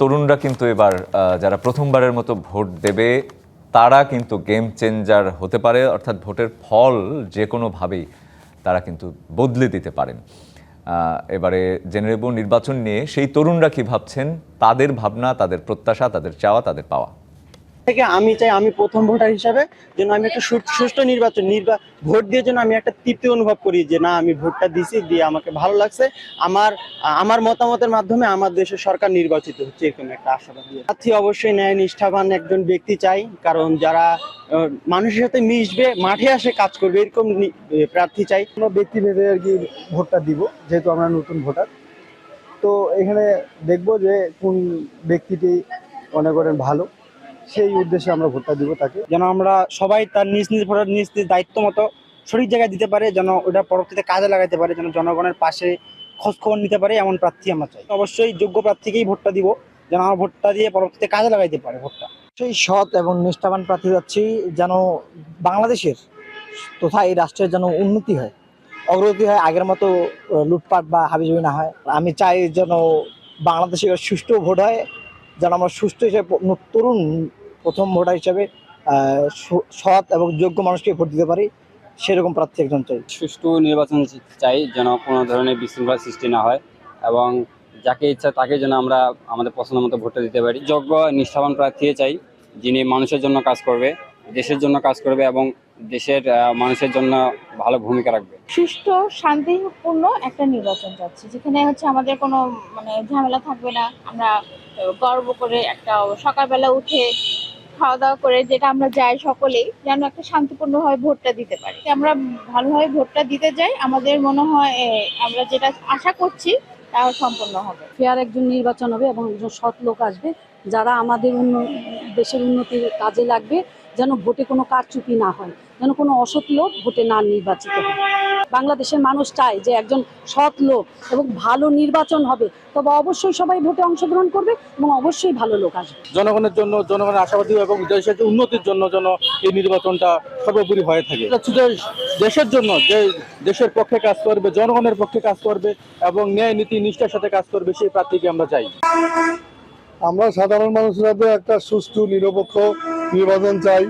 তরুণরা কিন্তু এবার যারা প্রথমবারের মতো ভোট দেবে, তারা কিন্তু গেম চেঞ্জার হতে পারে, অর্থাৎ ভোটের ফল যে কোনোভাবেই তারা কিন্তু বদলে দিতে পারেন। এবারে জেনে নেব নির্বাচন নিয়ে, সেই তরুণরা কি ভাবছেন? তাদের ভাবনা, তাদের প্রত্যাশা, তাদের চাওয়া, তাদের পাওয়া। থেকে আমি চাই আমি প্রথম ভোটার হিসাবে যেন আমি একটা সুষ্ঠু নির্বাচন, নির্বা, ভোট দিয়ে যেন আমি একটা তৃপ্তি অনুভব করি যে না, আমি ভোটটা দিছি, দিয়ে আমাকে ভালো লাগছে। আমার আমার মতামতের মাধ্যমে আমার দেশের সরকার নির্বাচিত হচ্ছে এরকম একটা আশাবাদ প্রার্থী অবশ্যই ন্যায় নিষ্ঠাবান একজন ব্যক্তি চাই, কারণ যারা মানুষের সাথে মিশবে, মাঠে আসে, কাজ করবে, এরকম প্রার্থী চাই। কোনো ব্যক্তি ভেবে আর কি ভোটটা দিব, যেহেতু আমরা নতুন ভোটার। তো এখানে দেখব যে কোন ব্যক্তিটি মনে করেন ভালো। সেই উদ্দেশ্যে আমরা ভোটটা দিব তাকে। যেন আমরা সবাই তার নিজ নিজ ভোটার, নিজ নিজ দায়িত্ব মতো সঠিক জায়গায় দিতে পারে, যেন ওটা পরবর্তীতে কাজে লাগাতে পারে, যেন জনগণের পাশে খোঁজ খবর নিতে পারে, এমন প্রার্থী আমরা চাই। অবশ্যই যোগ্য প্রার্থীকেই ভোটটা দিব, যেন আমার ভোটটা দিয়ে পরবর্তীতে কাজে লাগাইতে পারে ভোটটা। সেই সৎ এবং নিষ্ঠাবান প্রার্থী যাচ্ছি, যেন বাংলাদেশের তথা এই রাষ্ট্রের যেন উন্নতি হয়, অগ্রগতি হয়, আগের মতো লুটপাট বা হাবিজাবি না হয়। আমি চাই যেন বাংলাদেশে সুষ্ঠু ভোট হয় যেন আমরা সুস্থ হিসেবে তরুণ প্রথম ভোটার হিসেবে সৎ এবং যোগ্য মানুষকে ভোট দিতে পারি, সেরকম প্রার্থী একজন চাই। সুষ্ঠু নির্বাচন চাই যেন কোনো ধরনের বিশৃঙ্খলা সৃষ্টি না হয় এবং যাকে ইচ্ছা তাকে যেন আমরা আমাদের পছন্দ মতো ভোটটা দিতে পারি। যোগ্য নিষ্ঠাবান প্রার্থী চাই, যিনি মানুষের জন্য কাজ করবে, দেশের জন্য কাজ করবে এবং দেশের মানুষের জন্য ভালো ভূমিকা রাখবে। সুষ্ঠু, শান্তিপূর্ণ একটা নির্বাচন যাচ্ছে যেখানে হচ্ছে আমাদের কোনো মানে ঝামেলা থাকবে না। আমরা গর্ব করে একটা সকালবেলা উঠে খাওয়া দাওয়া করে যেটা আমরা যাই সকলেই, যেন একটা শান্তিপূর্ণভাবে ভোটটা দিতে পারি। আমরা ভালোভাবে ভোটটা দিতে যাই। আমাদের মনে হয় আমরা যেটা আশা করছি তা সম্পূর্ণ হবে। ফেয়ার একজন নির্বাচন হবে এবং একজন সৎ লোক আসবে, যারা আমাদের উন্ন- দেশের উন্নতির কাজে লাগবে, যেন ভোটে কোনো কারচুপি না হয়, যেন কোনো অসৎ লোক ভোটে না নির্বাচিত হয়। বাংলাদেশের মানুষ চায় যে একজন সৎ লোক এবং ভালো নির্বাচন হবে তবে অবশ্যই সবাই ভোটে অংশগ্রহণ করবে এবং অবশ্যই ভালো লোক আসবে। জনগণের জন্য জনগণের আশাবাদী এবং দেশের উন্নতির জন্য যেন এই নির্বাচনটা সর্বোপরি হয়ে থাকে। এটা দেশের জন্য যে দেশের পক্ষে কাজ করবে জনগণের পক্ষে কাজ করবে এবং ন্যায় নীতি নিষ্ঠার সাথে কাজ করবে সেই প্রার্থীকে আমরা চাই। আমরা সাধারণ মানুষের একটা সুষ্ঠু নিরপেক্ষ নির্বাচন চাই।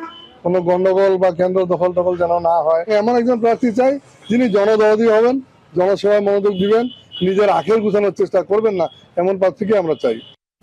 কোনো গন্ডগোল বা কেন্দ্র দখল টখল যেন না হয়। এমন একজন প্রার্থী চাই, যিনি জনদরদী হবেন, জনসেবায় মনোযোগ দিবেন, নিজের আখের গুছানোর চেষ্টা করবেন না, এমন প্রার্থীকে আমরা চাই।